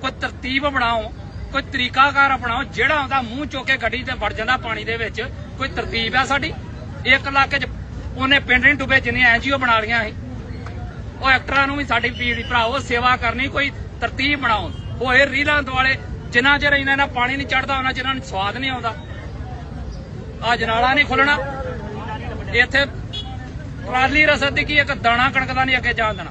ਕੋਈ ਤਰਤੀਬ ਬਣਾਓ, ਕੋਈ ਤਰੀਕਾਕਾਰ ਅਪਣਾਓ ਜਿਹੜਾ ਆਉਂਦਾ ਮੂੰਹ ਚੁੱਕ ਕੇ ਗੱਡੀ ਤੇ ਵੜ ਜਾਂਦਾ ਪਾਣੀ ਦੇ ਵਿੱਚ, ਕੋਈ ਤਰਤੀਬ ਆ ਸਾਡੀ? ਇੱਕ ਇਲਾਕੇ 'ਚ ਉਹਨੇ ਪਿੰਡ ਨਹੀਂ ਡੁੱਬੇ ਜਿੰਨੀਆਂ ਐਨਜੀਓ ਬਣਾ ਲੀਆਂ ਸੀ। ਉਹ ਐਕਟਰਾਂ ਨੂੰ ਵੀ ਸਾਡੀ ਪੀੜੀ ਭਰਾਓ ਸੇਵਾ ਕਰਨੀ, ਕੋਈ ਤਰਤੀਬ ਬਣਾਓ। ਹੋਏ ਰੀਲਾਂ ਦੁਆਲੇ, ਜਿੰਨਾ ਚਿਰ ਇਹਨਾਂ ਨਾਲ ਪਾਣੀ ਨਹੀਂ ਚੜਦਾ, ਉਹਨਾਂ ਚਿਰ ਇਹਨਾਂ ਨੂੰ ਸਵਾਦ ਨਹੀਂ ਆਉਂਦਾ। ਆ ਜਨਾਲਾ ਨਹੀਂ ਖੁੱਲਣਾ। ਇੱਥੇ ਟਰਾਲੀ ਰਸਦ ਦੀ ਕੀ ਇੱਕ ਦਾਣਾ ਕਣਕ ਦਾ ਨਹੀਂ ਅੱਗੇ ਜਾਣ ਦੇਣਾ।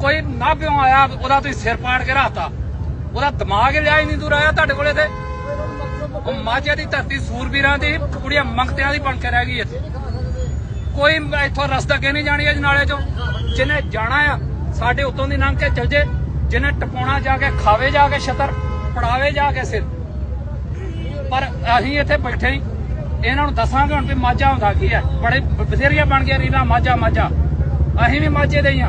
ਕੋਈ ਨਾ ਪਿਓ ਆਇਆ, ਉਹਦਾ ਤੁਸੀਂ ਸਿਰ ਪਾੜ ਕੇ ਰੱਖਤਾ। ਉਹਦਾ ਦਿਮਾਗ ਹੀ ਲਿਆ ਹੀ ਨਹੀਂ ਦੂਰ ਆਇਆ ਤੁਹਾਡੇ ਕੋਲੇ ਤੇ। ਉਹ ਮਾਝੇ ਦੀ ਧਰਤੀ ਸੂਰਬੀਰਾਂ ਦੀ, ਕੁੜੀਆਂ ਮੰਗਤਿਆਂ ਦੀ ਬਣ ਕੇ ਰਹਿ ਗਈ ਇੱਥੇ। ਕੋਈ ਇੱਥੋਂ ਰਸਤਾ ਅੱਗੇ ਨਹੀਂ ਜਾਣੀ ਅੱਜ ਨਾਲੇ ਚੋਂ। ਜਿਹਨੇ ਜਾਣਾ ਆ, ਸਾਡੇ ਉਤੋਂ ਦੀ ਲੰਘ ਕੇ ਚਲ ਜੇ। ਜਿਹਨੇ ਟਪਾਉਣਾ ਜਾ ਕੇ ਖਾਵੇ, ਜਾ ਕੇ ਛਤਰ, ਪੜਾਵੇ, ਜਾ ਕੇ ਸਿਰ। ਪਰ ਅਸੀਂ ਇੱਥੇ ਬੈਠੇ ਹੀ ਇਹਨਾਂ ਨੂੰ ਦੱਸਾਂਗੇ ਹੁਣ ਵੀ ਮਾਝਾ ਹੁੰਦਾ ਕੀ ਹੈ। ਬੜੇ ਬਥੇਰੀਆਂ ਬਣ ਗਈਆਂ ਰੀਲਾਂ, ਮਾਝਾ ਮਾਝਾ। ਅਸੀਂ ਵੀ ਮਾਝੇ ਦੇ ਹੀ ਆ।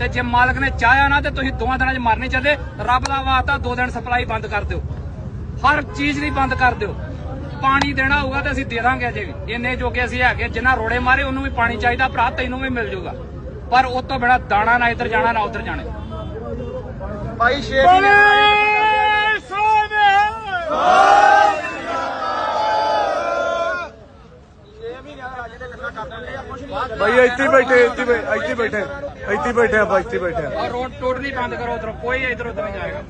ਤੇ ਜੇ ਮਾਲਕ ਨੇ ਚਾਹਿਆ ਨਾ ਤੇ ਤੁਸੀਂ ਦੋਵਾਂ ਦਿਨਾਂ 'ਚ ਮਰ ਨਹੀਂ ਚੱਲੇ ਰੱਬ ਦਾ ਵਾਸਤਾ ਦੋ ਦਿਨ ਸਪਲਾਈ ਬੰਦ ਕਰ ਦਿਓ। ਹਰ ਚੀਜ਼ ਦੀ ਬੰਦ ਕਰ ਦਿਓ। ਪਾਣੀ ਦੇਣਾ ਹੋਊਗਾ ਤੇ ਅਸੀਂ ਦੇ ਦਾਂਗੇ ਅਜੇ ਵੀ। ਇੰਨੇ ਜੋਗੇ ਅਸੀਂ ਹੈਗੇ ਜਿੰਨਾ ਰੋੜੇ ਮਾਰੇ ਉਹਨੂੰ ਵੀ ਪਾਣੀ ਚਾਹੀਦਾ ਭਰਾ ਤੈਨੂੰ ਵੀ ਮਿਲ ਜਾਊਗਾ ਪਰ ਉਹ ਤੋਂ ਬਿਨਾ ਦਾਣਾ ਨਾ ਇੱਧਰ ਜਾਣਾ ਨਾ ਉੱਧਰ ਜਾਣਾ। ਭਾਈ ਛੇ ਮਹੀਨੇ ਛੇ ਮਹੀਨਿਆਂ ਦਾ ਰਾਜੇ ਦੇ ਗੱਲਾਂ ਕਰ ਦਿੰਦੇ ਆ ਕੁਛ ਨਹੀਂ ਭਾਈ ਇੱਥੇ ਬੈਠੇ ਇੱਥੇ ਇੱਥੇ ਬੈਠੇ ਇੱਥੇ ਬੈਠੇ ਆਪਾਂ ਇੱਥੇ ਬੈਠੇ ਆ। ਰੋਡ ਟੋਟਲੀ ਬੰਦ ਕਰੋ ਉਧਰੋਂ ਕੋਈ ਇੱਧਰ ਉੱਧਰ ਨਹੀਂ ਜਾਏਗਾ।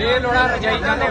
ਇਹ ਲੋੜਾ ਰਜਾਈ ਜਾਂਦੇ